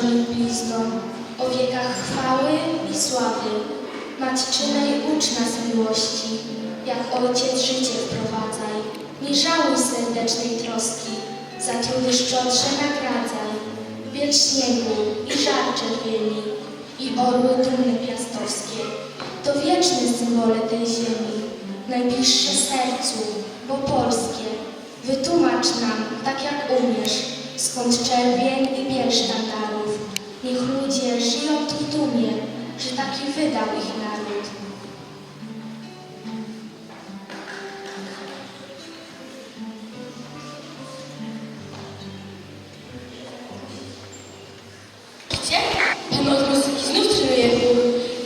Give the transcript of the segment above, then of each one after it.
naszą lubizną, o wiekach chwały i sławy. Matczynej ucz nas miłości, jak ojciec życie wprowadzaj. Nie żałuj serdecznej troski, za trudy szczodrze nagradzaj. Biel śniegu i żar czerwieni, i orły trumny piastowskie. To wieczne symbole tej ziemi, najbliższe sercu, bo polskie. Wytłumacz nam, tak jak umiesz, skąd czerwień i biel sztandarów. Niech ludzie żyją w dumie, że taki wydał ich naród. Gdzie? Pan od muzyki znów trenuje.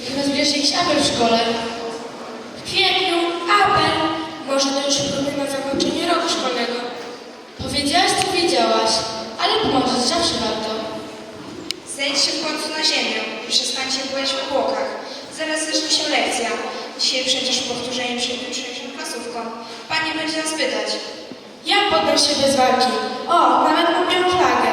Chyba zbierze jakiś apel w szkole. W kwietniu apel. Może to już próby na zakończenie roku szkolnego. Powiedziałaś, co wiedziałaś, ale pomożesz zawsze warto. Zejdź się w końcu na ziemię i przestańcie byłeś w obłokach. Zaraz zacznie się lekcja. Dzisiaj przecież powtórzenie przed jutrzejszą klasówką. Pani będzie nas pytać. Ja poddam się bez walki. O, nawet mam białą flagę.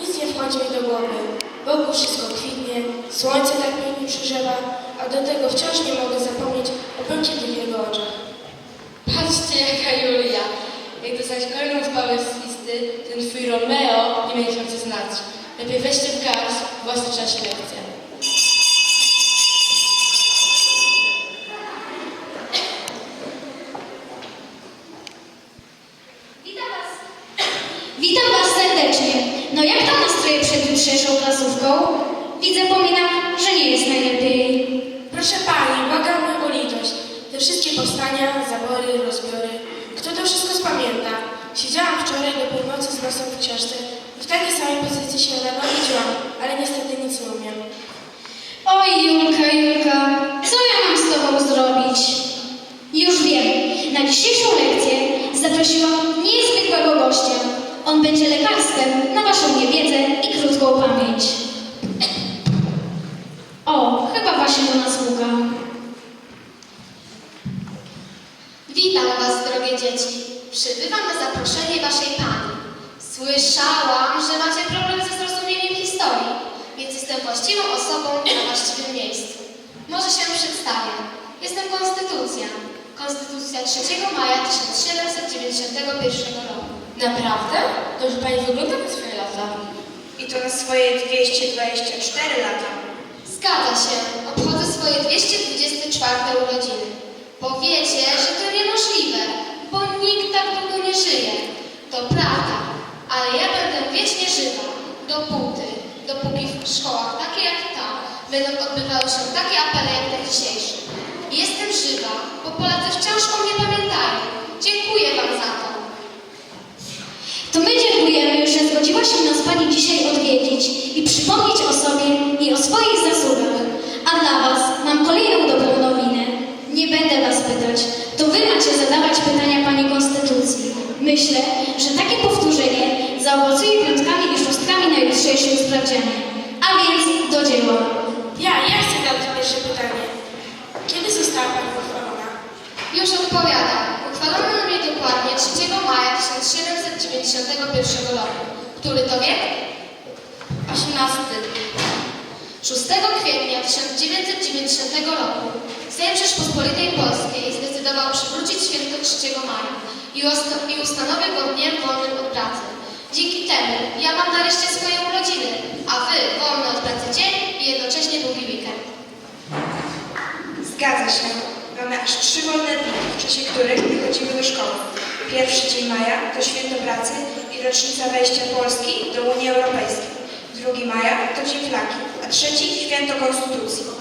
Nic nie wchodzi mi do głowy. Wokół wszystko kwitnie, słońce tak pięknie przegrzewa, a do tego wciąż nie mogę zapomnieć o pęcie w jego oczach. Patrzcie jaka Julia. Jak dostać kolejną z listy, ten twój Romeo nie będzie Lepiej weźcie w garść własny czas lekcja. Witam Was. Witam Was serdecznie. No jak tam nastroje przed jutrzejszą klasówką? Widzę pomina, że nie jest najlepiej. Proszę Pani, błagamy o litość. Te wszystkie powstania, zabory, rozbiory. Kto to wszystko spamięta? Siedziałam wczoraj do północy z nosem w książce i w takiej samej pozycji się widziałam, ale niestety nic nie umiem. Oj, Julka, Julka, co ja mam z Tobą zrobić? Już wiem, na dzisiejszą lekcję zaprosiłam niezwykłego gościa. On będzie lekarstwem na Waszą niewiedzę i krótką pamięć. O, chyba właśnie do nas Łuka. Witam Was, drogie dzieci. Przybywam na zaproszenie Waszej Pani. Słyszałam, że macie problem ze zrozumieniem historii, więc jestem właściwą osobą na właściwym miejscu. Może się przedstawię. Jestem Konstytucja. Konstytucja 3 maja 1791 roku. Naprawdę? Dobrze Pani wygląda na swoje lata. I to na swoje 224 lata. Zgadza się. Obchodzę swoje 224 urodziny. Powiecie, że to niemożliwe, bo nikt tak długo nie żyje. Ale ja będę wiecznie żywa. Dopóty, dopóki w szkołach takie jak ta będą odbywały się takie apele jak ten dzisiejszy. Jestem żywa, bo Polacy wciąż o mnie pamiętają. Dziękuję Wam za to. To my dziękujemy, że zgodziła się nas Pani dzisiaj odwiedzić i przypomnieć o sobie i o swoich zasługach. A dla Was mam kolejną dobrą nowinę. Nie będę Was pytać, to Wy macie zadawać pytania Pani Konstytucji. Myślę, że takie powtórzenie zaowocuje piątkami i szóstkami na jutrzejszym sprawdzianie. A więc do dzieła. Ja, ja chcę zadać pierwsze pytanie. Kiedy została Pani pochwalona? Już odpowiadam. Uchwalono mnie dokładnie 3 maja 1791 roku. Który to wiek? 18. 6 kwietnia 1990 roku Sejm Rzeczpospolitej Polskiej zdecydował przywrócić święto 3 maja i, i ustanowił go dniem wolnym od pracy. Dzięki temu ja mam nareszcie swoje urodziny, a wy wolny od pracy dzień i jednocześnie długi weekend. Zgadza się. Mamy aż trzy wolne dni, w czasie których nie chodzimy do szkoły. Pierwszy dzień maja to święto pracy i rocznica wejścia Polski do Unii Europejskiej. Drugi maja to dzień flagi, a trzeci święto Konstytucji.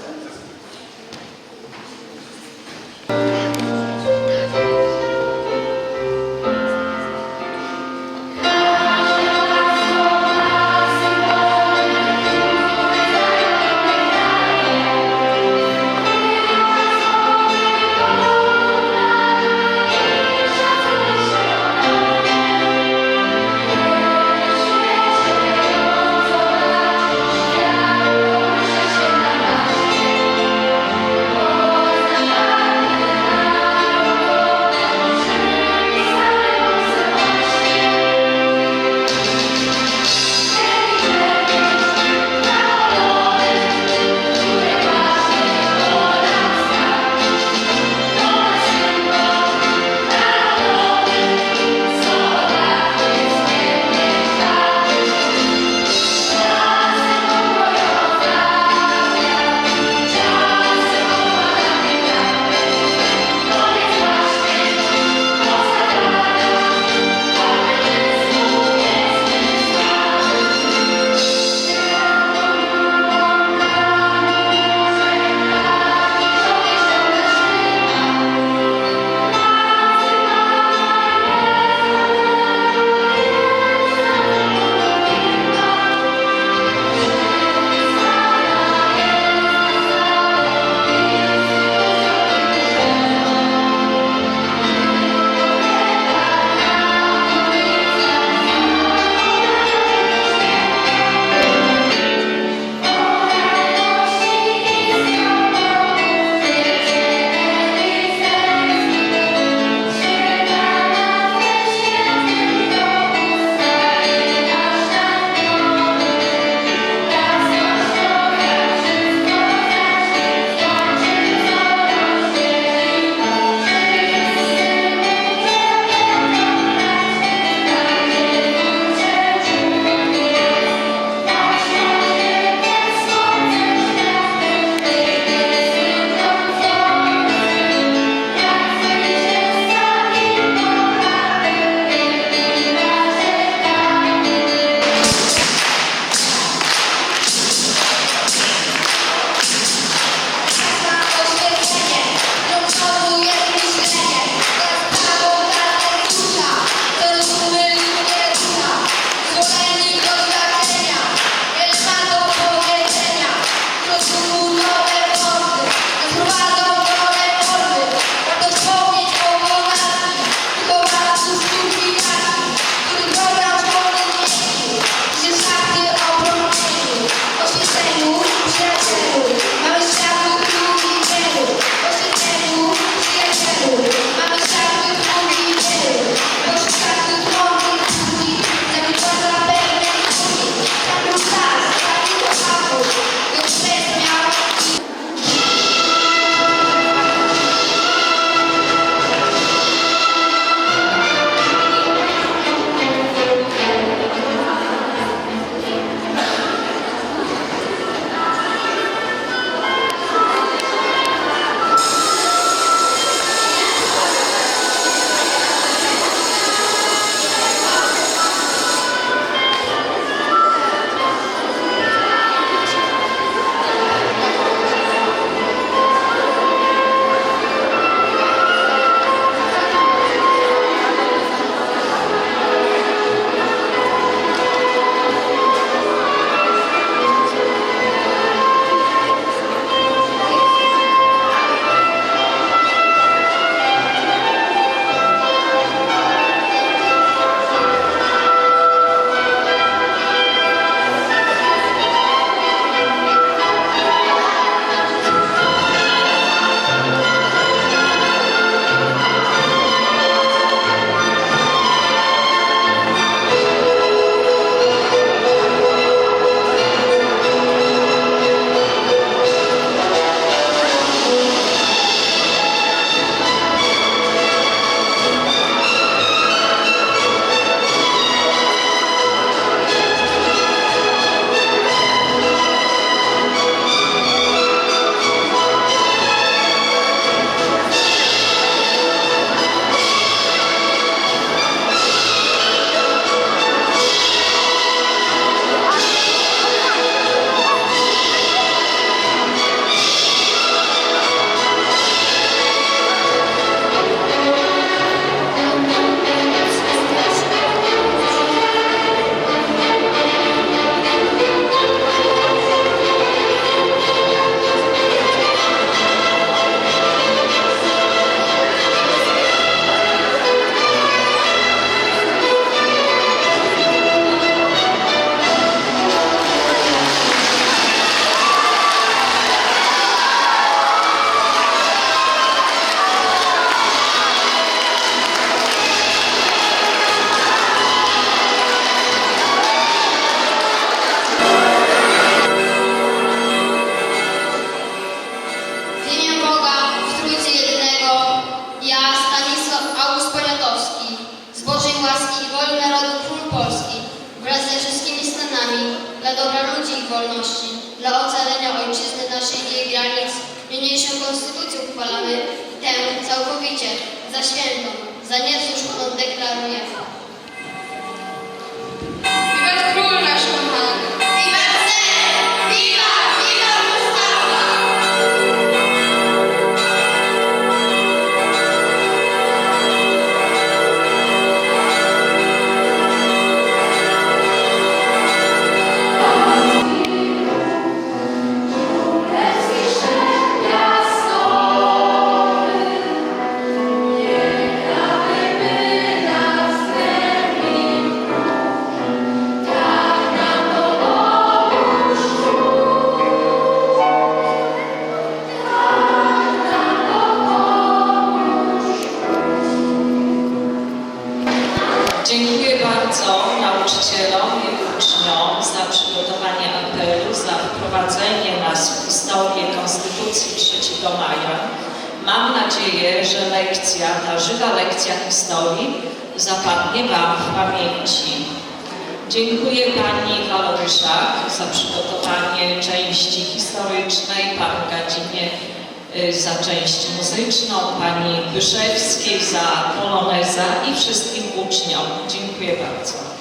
Dobra ludzi i wolności, dla ocalenia ojczyzny naszej i jej granic, niniejszą konstytucję uchwalamy i tę całkowicie za świętą, za niezłuszną deklarujemy. Wiwat król Mam nadzieję, że lekcja, ta żywa lekcja historii zapadnie Wam w pamięci. Dziękuję Pani Waloryszak za przygotowanie części historycznej, Panu Gadzinie y, za część muzyczną, Pani Byszewskiej za poloneza i wszystkim uczniom. Dziękuję bardzo.